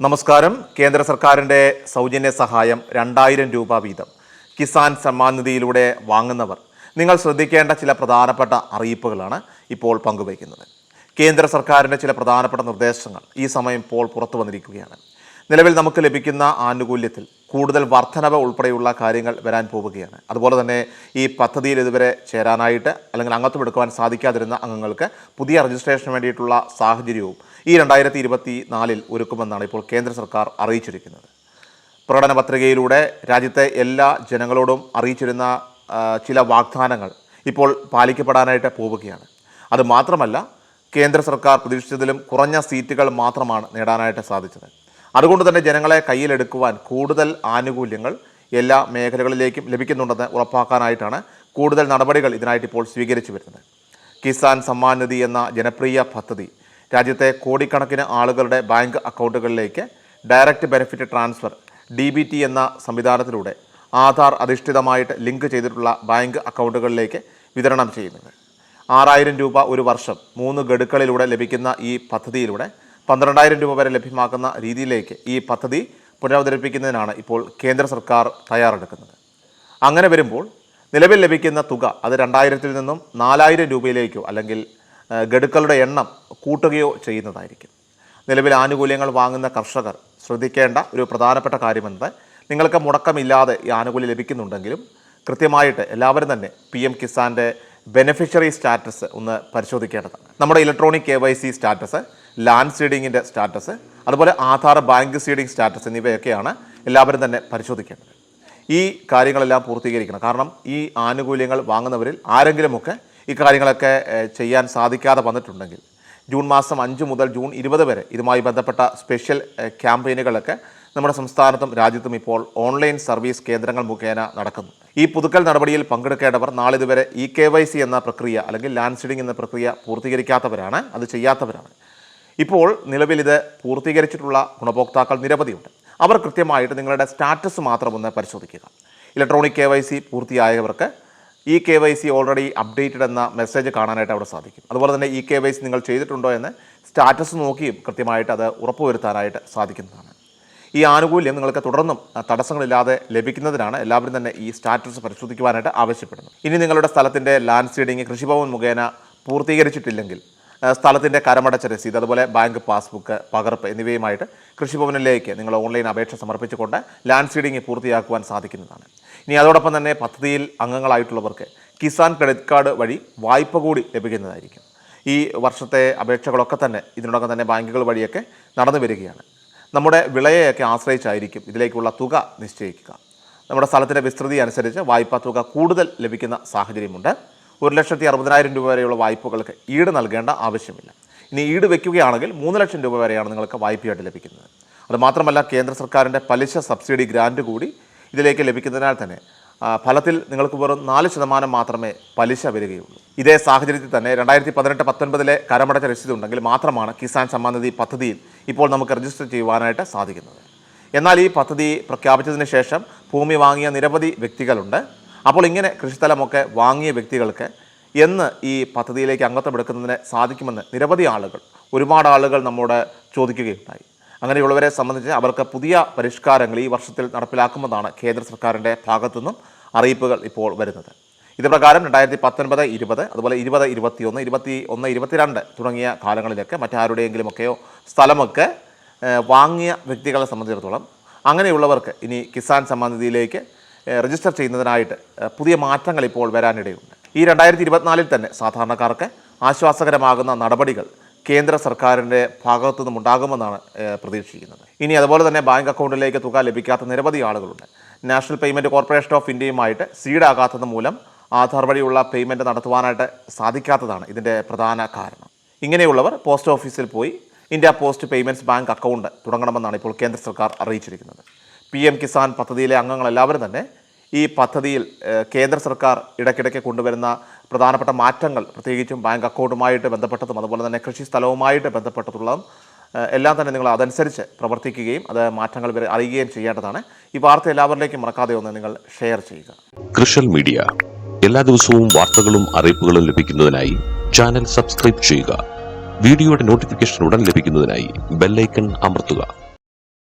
നമസ്കാരം. കേന്ദ്ര സർക്കാരിന്റെ സൗജന്യ സഹായം രണ്ടായിരം രൂപ വീതം. കിസാൻ സമ്മാൻ നിധിയിലൂടെ വാങ്ങുന്നവർ. നിങ്ങൾ ശ്രദ്ധിക്കേണ്ട ചില പ്രധാനപ്പെട്ട അറിയിപ്പുകളാണ് ഇപ്പോൾ പങ്കുവയ്ക്കുന്നത്. കേന്ദ്ര സർക്കാരിന്റെ ചില പ്രധാനപ്പെട്ട നിർദ്ദേശങ്ങൾ ഈ സമയം ഇപ്പോൾ പുറത്തു വന്നിരിക്കുകയാണ്. നിലവിൽ നമുക്ക് ലഭിക്കുന്ന ആനുകൂല്യത്തിൽ കൂടുതൽ വർധനവ് ഉൾപ്പെടെയുള്ള കാര്യങ്ങൾ വരാൻ പോവുകയാണ്. അതുപോലെ തന്നെ ഈ പദ്ധതിയിൽ ഇതുവരെ ചേരാനായിട്ട് അല്ലെങ്കിൽ അംഗത്വം എടുക്കുവാൻ സാധിക്കാതിരുന്ന അംഗങ്ങൾക്ക് പുതിയ രജിസ്ട്രേഷന് വേണ്ടിയിട്ടുള്ള സാഹചര്യവും ഈ രണ്ടായിരത്തി ഇരുപത്തി നാലിൽ ഒരുക്കുമെന്നാണ് ഇപ്പോൾ കേന്ദ്ര സർക്കാർ അറിയിച്ചിരിക്കുന്നത്. പ്രകടന പത്രികയിലൂടെ രാജ്യത്തെ എല്ലാ ജനങ്ങളോടും അറിയിച്ചിരുന്ന ചില വാഗ്ദാനങ്ങൾ ഇപ്പോൾ പാലിക്കപ്പെടാനായിട്ട് പോവുകയാണ്. അത് മാത്രമല്ല കേന്ദ്ര സർക്കാർ പ്രതീക്ഷിച്ചതിലും കുറഞ്ഞ സീറ്റുകൾ മാത്രമാണ് നേടാനായിട്ട് സാധിച്ചത്. അതുകൊണ്ട് തന്നെ ജനങ്ങളെ കയ്യിലെടുക്കുവാൻ കൂടുതൽ ആനുകൂല്യങ്ങൾ എല്ലാ മേഖലകളിലേക്കും ലഭിക്കുന്നുണ്ടെന്ന് ഉറപ്പാക്കാനായിട്ടാണ് കൂടുതൽ നടപടികൾ ഇതിനായിട്ട് ഇപ്പോൾ സ്വീകരിച്ചു വരുന്നത്. കിസാൻ സമ്മാൻ നിധി എന്ന ജനപ്രിയ പദ്ധതി രാജ്യത്തെ കോടിക്കണക്കിന് ആളുകളുടെ bank അക്കൗണ്ടുകളിലേക്ക് direct benefit transfer D B T എന്ന സംവിധാനത്തിലൂടെ ആധാർ അധിഷ്ഠിതമായിട്ട് ലിങ്ക് ചെയ്തിട്ടുള്ള ബാങ്ക് അക്കൗണ്ടുകളിലേക്ക് വിതരണം ചെയ്യുന്നത്. ആറായിരം രൂപ ഒരു വർഷം മൂന്ന് ഗഡുക്കളിലൂടെ ലഭിക്കുന്ന ഈ പദ്ധതിയിലൂടെ പന്ത്രണ്ടായിരം രൂപ വരെ ലഭ്യമാക്കുന്ന രീതിയിലേക്ക് ഈ പദ്ധതി പുനരവതരിപ്പിക്കുന്നതിനാണ് ഇപ്പോൾ കേന്ദ്ര സർക്കാർ തയ്യാറെടുക്കുന്നത്. അങ്ങനെ വരുമ്പോൾ നിലവിൽ ലഭിക്കുന്ന തുക അത് രണ്ടായിരത്തിൽ നിന്നും നാലായിരം രൂപയിലേക്കോ അല്ലെങ്കിൽ ഗഡുക്കളുടെ എണ്ണം കൂട്ടുകയോ ചെയ്യുന്നതായിരിക്കും. നിലവിൽ ആനുകൂല്യങ്ങൾ വാങ്ങുന്ന കർഷകർ ശ്രദ്ധിക്കേണ്ട ഒരു പ്രധാനപ്പെട്ട കാര്യമെന്നത് നിങ്ങൾക്ക് മുടക്കമില്ലാതെ ഈ ആനുകൂല്യം ലഭിക്കുന്നുണ്ടെങ്കിലും കൃത്യമായിട്ട് എല്ലാവരും തന്നെ പി എം കിസാന്റെ ബെനിഫിഷ്യറി സ്റ്റാറ്റസ് ഒന്ന് പരിശോധിക്കേണ്ടതാണ്. നമ്മുടെ electronic K Y C status land സീഡിങ്ങിന്റെ status അതുപോലെ ആധാർ ബാങ്ക് സീഡിങ് സ്റ്റാറ്റസ് എന്നിവയൊക്കെയാണ് എല്ലാവരും തന്നെ പരിശോധിക്കേണ്ടത്. ഈ കാര്യങ്ങളെല്ലാം പൂർത്തീകരിക്കണം. കാരണം ഈ ആനുകൂല്യങ്ങൾ വാങ്ങുന്നവരിൽ ആരെങ്കിലുമൊക്കെ ഈ കാര്യങ്ങളൊക്കെ ചെയ്യാൻ സാധിക്കാതെ വന്നിട്ടുണ്ടെങ്കിൽ ജൂൺ മാസം അഞ്ച് മുതൽ ജൂൺ ഇരുപത് വരെ ഇതുമായി ബന്ധപ്പെട്ട സ്പെഷ്യൽ ക്യാമ്പയിനുകളൊക്കെ നമ്മുടെ സംസ്ഥാനത്തും രാജ്യത്തും ഇപ്പോൾ ഓൺലൈൻ സർവീസ് കേന്ദ്രങ്ങൾ മുഖേന നടക്കുന്നു. ഈ പുതുക്കൽ നടപടിയിൽ പങ്കെടുക്കേണ്ടവർ നാളിതുവരെ ഇ കെ വൈ സി എന്ന പ്രക്രിയ അല്ലെങ്കിൽ ലാൻഡ് സീഡിംഗ് എന്ന പ്രക്രിയ പൂർത്തീകരിക്കാത്തവരാണ് അത് ചെയ്യാത്തവരാണ്. ഇപ്പോൾ നിലവിൽ ഇത് പൂർത്തീകരിച്ചിട്ടുള്ള ഗുണഭോക്താക്കൾ നിരവധിയുണ്ട്. അവർ കൃത്യമായിട്ട് നിങ്ങളുടെ സ്റ്റാറ്റസ് മാത്രം ഒന്ന് പരിശോധിക്കുക. ഇലക്ട്രോണിക് കെ വൈ സി പൂർത്തിയായവർക്ക് ഈ K Y C already updated എന്ന മെസ്സേജ് കാണാനായിട്ട് അവിടെ സാധിക്കും. അതുപോലെ തന്നെ ഈ കെ വൈ സി നിങ്ങൾ ചെയ്തിട്ടുണ്ടോ എന്ന് സ്റ്റാറ്റസ് നോക്കിയും കൃത്യമായിട്ട് അത് ഉറപ്പുവരുത്താനായിട്ട് സാധിക്കുന്നതാണ്. ഈ ആനുകൂല്യം നിങ്ങൾക്ക് തുടർന്നും തടസ്സങ്ങളില്ലാതെ ലഭിക്കുന്നതിനാണ് എല്ലാവരും തന്നെ ഈ സ്റ്റാറ്റസ് പരിശോധിക്കുവാനായിട്ട് ആവശ്യപ്പെടുന്നത്. ഇനി നിങ്ങളുടെ സ്ഥലത്തിന്റെ ലാൻഡ് സീഡിങ് കൃഷിഭവൻ മുഖേന പൂർത്തീകരിച്ചിട്ടില്ലെങ്കിൽ സ്ഥലത്തിന്റെ കരമടച്ച രസീത് അതുപോലെ ബാങ്ക് പാസ്ബുക്ക് പകർപ്പ് എന്നിവയുമായിട്ട് കൃഷിഭവനിലേക്ക് നിങ്ങൾ ഓൺലൈൻ അപേക്ഷ സമർപ്പിച്ചുകൊണ്ട് ലാൻഡ് സീഡിങ് പൂർത്തിയാക്കുവാൻ സാധിക്കുന്നതാണ്. ഇനി അതോടൊപ്പം തന്നെ പദ്ധതിയിൽ അംഗങ്ങളായിട്ടുള്ളവർക്ക് കിസാൻ ക്രെഡിറ്റ് കാർഡ് വഴി വായ്പ കൂടി ലഭിക്കുന്നതായിരിക്കും. ഈ വർഷത്തെ അപേക്ഷകളൊക്കെ തന്നെ ഇതിനോടൊപ്പം തന്നെ ബാങ്കുകൾ വഴിയൊക്കെ നടന്നു വരികയാണ്. നമ്മുടെ വിളയെയൊക്കെ ആശ്രയിച്ചായിരിക്കും ഇതിലേക്കുള്ള തുക നിശ്ചയിക്കുക. നമ്മുടെ സ്ഥലത്തിന്റെ വിസ്തൃതി അനുസരിച്ച് വായ്പാ തുക കൂടുതൽ ലഭിക്കുന്ന സാഹചര്യമുണ്ട്. ഒരു ലക്ഷത്തി അറുപതിനായിരം രൂപ വരെയുള്ള വായ്പകൾക്ക് ഈട് നൽകേണ്ട ആവശ്യമില്ല. ഇനി ഈട് വയ്ക്കുകയാണെങ്കിൽ മൂന്ന് ലക്ഷം രൂപ വരെയാണ് നിങ്ങൾക്ക് വായ്പയായിട്ട് ലഭിക്കുന്നത്. അതുമാത്രമല്ല കേന്ദ്ര സർക്കാരിന്റെ പലിശ സബ്സിഡി ഗ്രാന്റ് കൂടി ഇതിലേക്ക് ലഭിക്കുന്നതിനാൽ തന്നെ ഫലത്തിൽ നിങ്ങൾക്ക് വെറും നാല് ശതമാനം മാത്രമേ പലിശ വരികയുള്ളൂ. ഇതേ സാഹചര്യത്തിൽ തന്നെ രണ്ടായിരത്തി പതിനെട്ട് പത്തൊൻപതിലെ കരമടച്ച രസീത് ഉണ്ടെങ്കിൽ മാത്രമാണ് കിസാൻ സമ്മാൻ നിധി പദ്ധതിയിൽ ഇപ്പോൾ നമുക്ക് രജിസ്റ്റർ ചെയ്യുവാനായിട്ട് സാധിക്കുന്നത്. എന്നാൽ ഈ പദ്ധതി പ്രഖ്യാപിച്ചതിന് ശേഷം ഭൂമി വാങ്ങിയ നിരവധി വ്യക്തികളുണ്ട്. അപ്പോൾ ഇങ്ങനെ കൃഷിസ്ഥലമൊക്കെ വാങ്ങിയ വ്യക്തികൾക്ക് എന്ന് ഈ പദ്ധതിയിലേക്ക് അംഗത്വം എടുക്കുന്നതിന് സാധിക്കുമെന്ന് നിരവധി ആളുകൾ ഒരുപാട് ആളുകൾ നമ്മോട് ചോദിക്കുകയുണ്ടായി. അങ്ങനെയുള്ളവരെ സംബന്ധിച്ച് അവർക്ക് പുതിയ പരിഷ്കാരങ്ങൾ ഈ വർഷത്തിൽ നടപ്പിലാക്കുമെന്നാണ് കേന്ദ്ര സർക്കാരിന്റെ ഭാഗത്തുനിന്നും അറിയിപ്പുകൾ ഇപ്പോൾ വരുന്നത്. ഇത് പ്രകാരം രണ്ടായിരത്തി പത്തൊൻപത് ഇരുപത് അതുപോലെ ഇരുപത് ഇരുപത്തിയൊന്ന് ഇരുപത്തി ഒന്ന് ഇരുപത്തിരണ്ട് തുടങ്ങിയ കാലങ്ങളിലൊക്കെ മറ്റാരുടെയെങ്കിലുമൊക്കെയോ സ്ഥലമൊക്കെ വാങ്ങിയ വ്യക്തികളെ സംബന്ധിച്ചിടത്തോളം അങ്ങനെയുള്ളവർക്ക് ഇനി കിസാൻ സമ്മാൻ നിധിയിലേക്ക് രജിസ്റ്റർ ചെയ്യുന്നതിനായിട്ട് പുതിയ മാറ്റങ്ങൾ ഇപ്പോൾ വരാനിടയുണ്ട്. ഈ രണ്ടായിരത്തി ഇരുപത്തിനാലിൽ തന്നെ സാധാരണക്കാർക്ക് ആശ്വാസകരമാകുന്ന നടപടികൾ കേന്ദ്ര സർക്കാരിന്റെ ഭാഗത്തു നിന്നും ഉണ്ടാകുമെന്നാണ് പ്രതീക്ഷിക്കുന്നത്. ഇനി അതുപോലെ തന്നെ ബാങ്ക് അക്കൗണ്ടിലേക്ക് തുക ലഭിക്കാത്ത നിരവധി ആളുകളുണ്ട്. നാഷണൽ പേയ്മെന്റ് കോർപ്പറേഷൻ ഓഫ് ഇന്ത്യയുമായിട്ട് സീഡാകാത്തത് മൂലം ആധാർ വഴിയുള്ള പേയ്മെന്റ് നടത്തുവാനായിട്ട് സാധിക്കാത്തതാണ് ഇതിന്റെ പ്രധാന കാരണം. ഇങ്ങനെയുള്ളവർ പോസ്റ്റ് ഓഫീസിൽ പോയി India post payments bank account തുടങ്ങണമെന്നാണ് ഇപ്പോൾ കേന്ദ്ര സർക്കാർ അറിയിച്ചിരിക്കുന്നത്. പി എം കിസാൻ പദ്ധതിയിലെ അംഗങ്ങൾ എല്ലാവരും തന്നെ ഈ പദ്ധതിയിൽ കേന്ദ്ര സർക്കാർ ഇടയ്ക്കിടയ്ക്ക് കൊണ്ടുവരുന്ന പ്രധാനപ്പെട്ട മാറ്റങ്ങൾ പ്രത്യേകിച്ചും ബാങ്ക് അക്കൗണ്ടുമായിട്ട് ബന്ധപ്പെട്ടതും അതുപോലെ തന്നെ കൃഷി സ്ഥലവുമായിട്ട് ബന്ധപ്പെട്ടതുള്ളതും എല്ലാം തന്നെ നിങ്ങൾ അതനുസരിച്ച് പ്രവർത്തിക്കുകയും അത് മാറ്റങ്ങൾ വരെ അറിയുകയും ചെയ്യേണ്ടതാണ്. ഈ വാർത്ത എല്ലാവരിലേക്കും മറക്കാതെ ഒന്ന് നിങ്ങൾ ഷെയർ ചെയ്യുക. കൃഷൽ മീഡിയ എല്ലാ ദിവസവും വാർത്തകളും അറിയിപ്പുകളും ലഭിക്കുന്നതിനായി ചാനൽ സബ്സ്ക്രൈബ് ചെയ്യുക. വീഡിയോയുടെ നോട്ടിഫിക്കേഷൻ ഉടൻ ലഭിക്കുന്നതിനായി ബെല്ലൈക്കൺ അമർത്തുക.